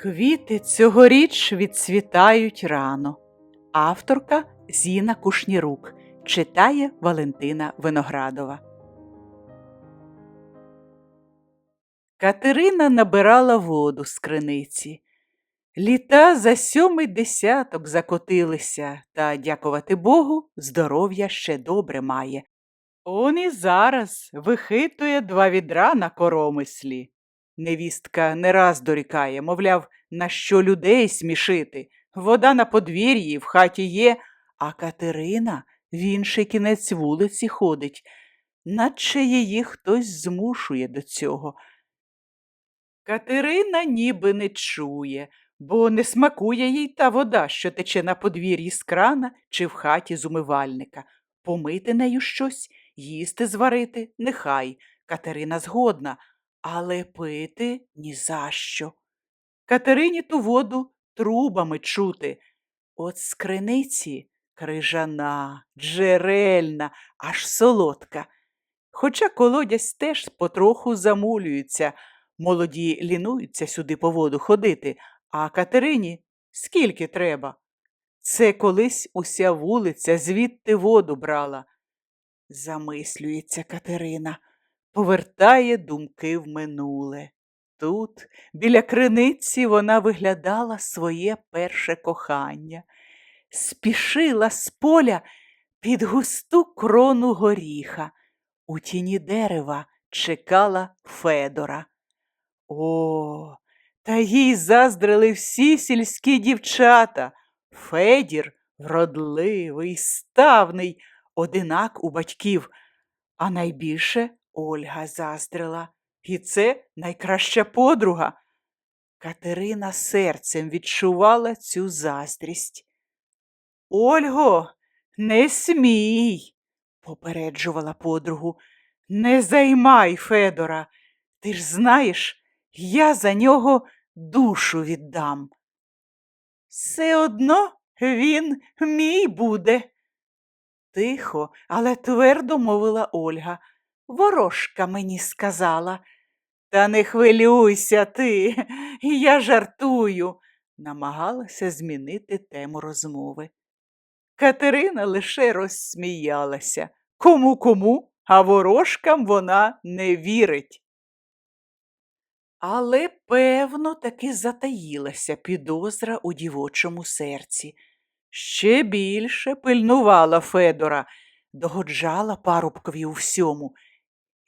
Квіти цьогоріч відцвітають рано. Авторка Зіна Кушнірук читає Валентина Виноградова. Катерина набирала воду з криниці. Літа за сьомий десяток закотилися, та, дякувати Богу, здоров'я ще добре має. Он і зараз вихитує два відра на коромислі. Невістка не раз дорікає, мовляв, на що людей смішити. Вода на подвір'ї в хаті є, а Катерина в інший кінець вулиці ходить, наче її хтось змушує до цього. Катерина ніби не чує, бо не смакує їй та вода, що тече на подвір'ї з крана чи в хаті з умивальника. Помити нею щось, їсти зварити нехай. Катерина згодна, але пити ні за що. Катерині ту воду трубами чути. От з криниці крижана, джерельна, аж солодка. Хоча колодязь теж потроху замулюється, молоді лінуються сюди по воду ходити, а Катерині скільки треба? Це колись уся вулиця звідти воду брала. Замислюється Катерина, повертає думки в минуле. Тут, біля криниці, вона виглядала своє перше кохання, спішила з поля під густу крону горіха. У тіні дерева чекала Федора. О, та їй заздрили всі сільські дівчата. Федір вродливий, ставний, одинак у батьків, а найбільше Ольга заздрила. І це найкраща подруга. Катерина серцем відчувала цю заздрість. Ольго, не смій, попереджувала подругу. Не займай Федора. Ти ж знаєш, я за нього душу віддам. Все одно він мій буде. Тихо, але твердо мовила Ольга. Ворожка мені сказала. Та не хвилюйся ти, я жартую, намагалася змінити тему розмови. Катерина лише розсміялася. Кому кому, а ворожкам вона не вірить. Але, певно, таки затаїлася підозра у дівочому серці. Ще більше пильнувала Федора, догоджала парубкові у всьому.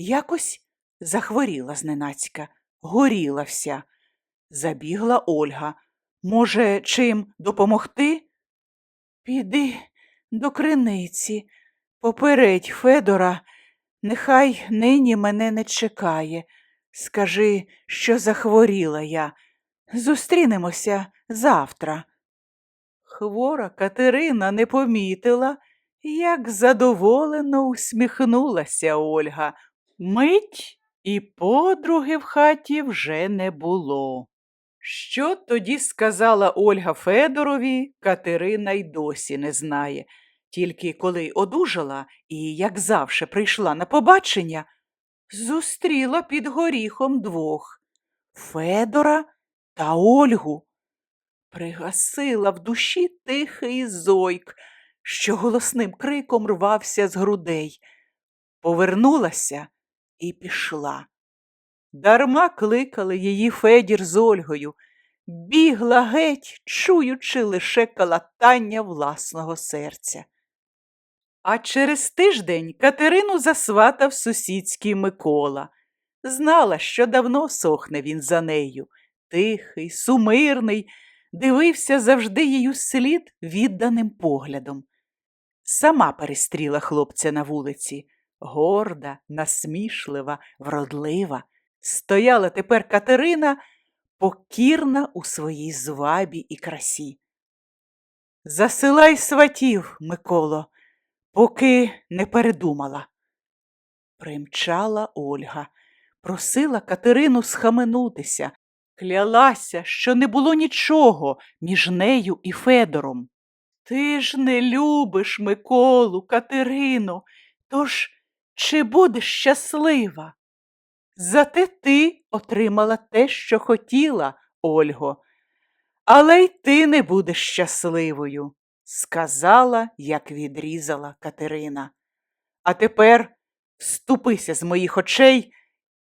Якось захворіла зненацька, горіла вся. Забігла Ольга. Може, чим допомогти? Піди до криниці, попередь Федора, нехай нині мене не чекає. Скажи, що захворіла я. Зустрінемося завтра. Хвора Катерина не помітила, як задоволено усміхнулася Ольга. Мить і подруги в хаті вже не було. Що тоді сказала Ольга Федорові, Катерина й досі не знає. Тільки коли одужала і, як завше, прийшла на побачення, зустріла під горіхом двох Федора та Ольгу. Пригасила в душі тихий зойк, що голосним криком рвався з грудей. Повернулася і пішла. Дарма кликали її Федір з Ольгою, бігла геть, чуючи лише калатання власного серця. А через тиждень Катерину засватав сусідський Микола. Знала, що давно сохне він за нею. Тихий, сумирний, дивився завжди їй слід відданим поглядом. Сама перестріла хлопця на вулиці, горда, насмішлива, вродлива. Стояла тепер Катерина, покірна у своїй звабі і красі. Засилай сватів, Миколо, поки не передумала. Примчала Ольга, просила Катерину схаменутися, клялася, що не було нічого між нею і Федором. Ти ж не любиш Миколу, Катерину, тож чи будеш щаслива? Зате ти отримала те, що хотіла, Ольго. Але й ти не будеш щасливою, сказала, як відрізала Катерина. А тепер ступися з моїх очей,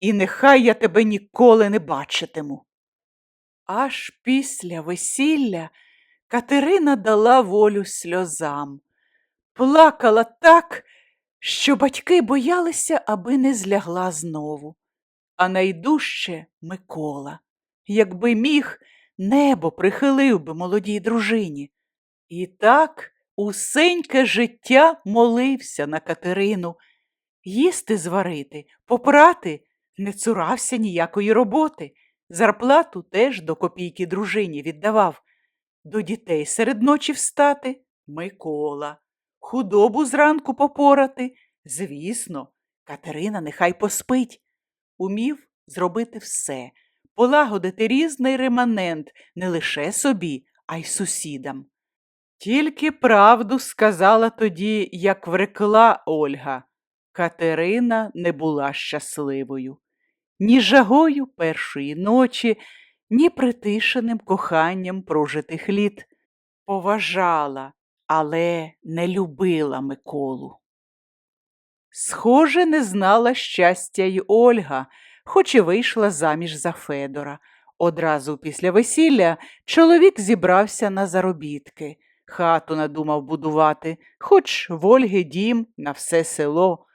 і нехай я тебе ніколи не бачитиму. Аж після весілля Катерина дала волю сльозам, плакала так, що батьки боялися, аби не злягла знову. А найдужче Микола, якби міг, небо прихилив би молодій дружині. І так усеньке життя молився на Катерину. Їсти зварити, попрати не цурався ніякої роботи. Зарплату теж до копійки дружині віддавав. До дітей серед ночі встати Микола. Худобу зранку попорати. Звісно, Катерина нехай поспить. Умів зробити все, полагодити різний реманент не лише собі, а й сусідам. Тільки правду сказала тоді, як врекла Ольга. Катерина не була щасливою. Ні жагою першої ночі, ні притишеним коханням прожитих літ. Поважала, але не любила Миколу. Схоже, не знала щастя й Ольга, хоч і вийшла заміж за Федора. Одразу після весілля чоловік зібрався на заробітки. Хату надумав будувати, хоч в Ольги дім на все село.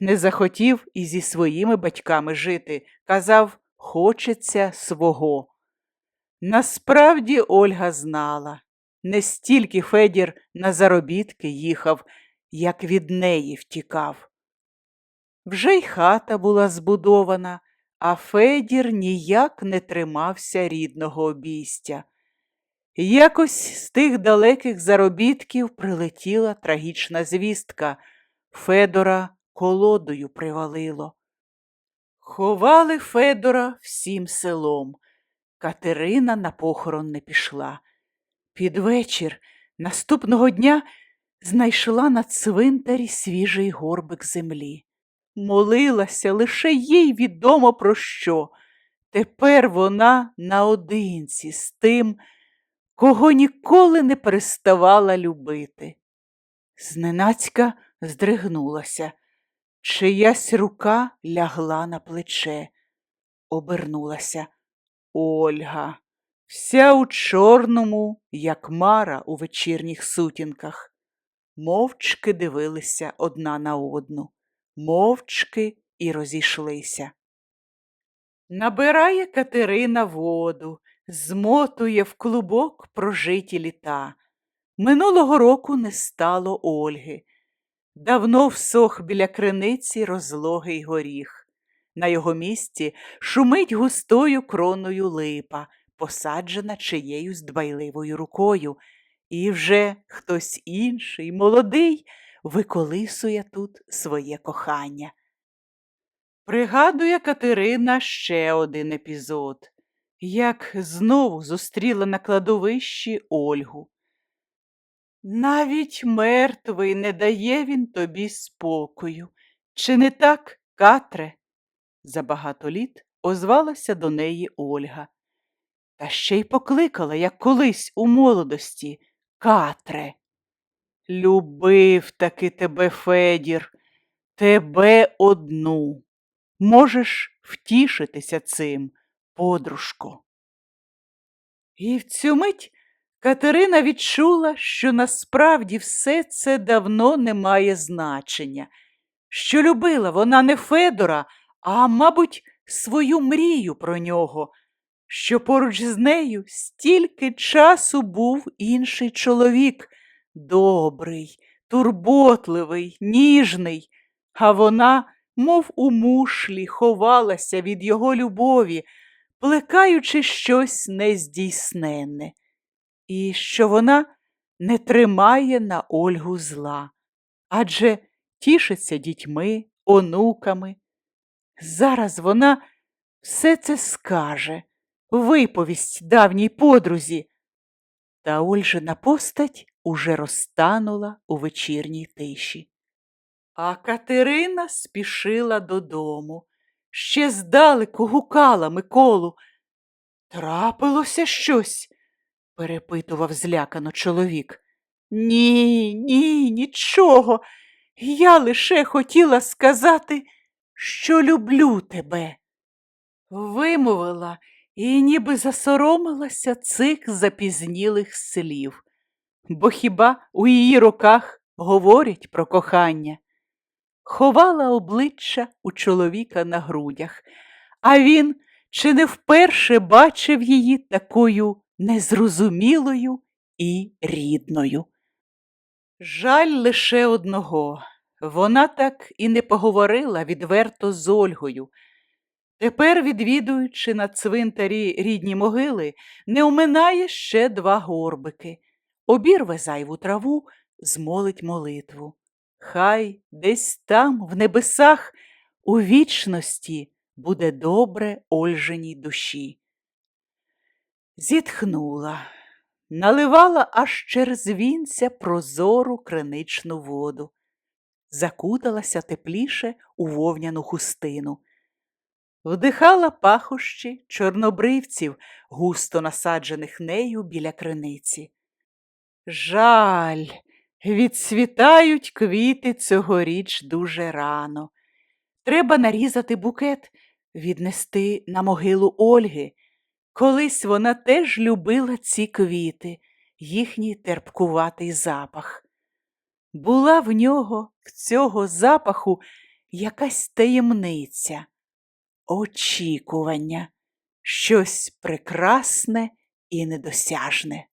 Не захотів і зі своїми батьками жити, казав, хочеться свого. Насправді Ольга знала, не стільки Федір на заробітки їхав, як від неї втікав. Вже й хата була збудована, а Федір ніяк не тримався рідного обійстя. Якось з тих далеких заробітків прилетіла трагічна звістка. Федора колодою привалило. Ховали Федора всім селом. Катерина на похорон не пішла. Під вечір наступного дня знайшла на цвинтарі свіжий горбик землі. Молилася лише їй відомо про що. Тепер вона наодинці з тим, кого ніколи не переставала любити. Зненацька здригнулася, чиясь рука лягла на плече, обернулася. Ольга, вся у чорному, як мара у вечірніх сутінках. Мовчки дивилися одна на одну, мовчки і розійшлися. Набирає Катерина воду, змотує в клубок прожиті літа. Минулого року не стало Ольги. Давно всох біля криниці розлогий горіх. На його місці шумить густою кроною липа, посаджена чиєюсь дбайливою рукою, і вже хтось інший, молодий, виколисує тут своє кохання. Пригадує Катерина ще один епізод, як знову зустріла на кладовищі Ольгу. Навіть мертвий не дає він тобі спокою. Чи не так, Катре? За багато літ озвалася до неї Ольга. Та ще й покликала, як колись у молодості, Катре. Любив таки тебе, Федір, тебе одну. Можеш втішитися цим, подружко. І в цю мить Катерина відчула, що насправді все це давно не має значення, що любила вона не Федора, а, мабуть, свою мрію про нього, що поруч з нею стільки часу був інший чоловік, добрий, турботливий, ніжний, а вона, мов у мушлі, ховалася від його любові, плекаючи щось нездійсненне і що вона не тримає на Ольгу зла, адже тішиться дітьми, онуками. Зараз вона все це скаже, виповість давній подрузі. Та Ольжина постать уже розтанула у вечірній тиші. А Катерина спішила додому, ще здалеку гукала Миколу. Трапилося щось. перепитував злякано чоловік. Ні, ні, нічого. Я лише хотіла сказати, що люблю тебе. Вимовила і ніби засоромилася цих запізнілих слів. Бо хіба у її руках говорять про кохання? Ховала обличчя у чоловіка на грудях, а він чи не вперше бачив її такою незрозумілою і рідною. Жаль лише одного. Вона так і не поговорила відверто з Ольгою. Тепер, відвідуючи на цвинтарі рідні могили, не оминає ще два горбики, обірве зайву траву, змолить молитву. Хай десь там, в небесах, у вічності буде добре Ольженій душі. Зітхнула, наливала аж через вінця прозору криничну воду, закуталася тепліше у вовняну хустину, вдихала пахощі чорнобривців, густо насаджених нею біля криниці. Жаль, відцвітають квіти цьогоріч дуже рано. Треба нарізати букет, віднести на могилу Ольги. Колись вона теж любила ці квіти, їхній терпкуватий запах. Була в нього, в цього запаху, якась таємниця, очікування, щось прекрасне і недосяжне.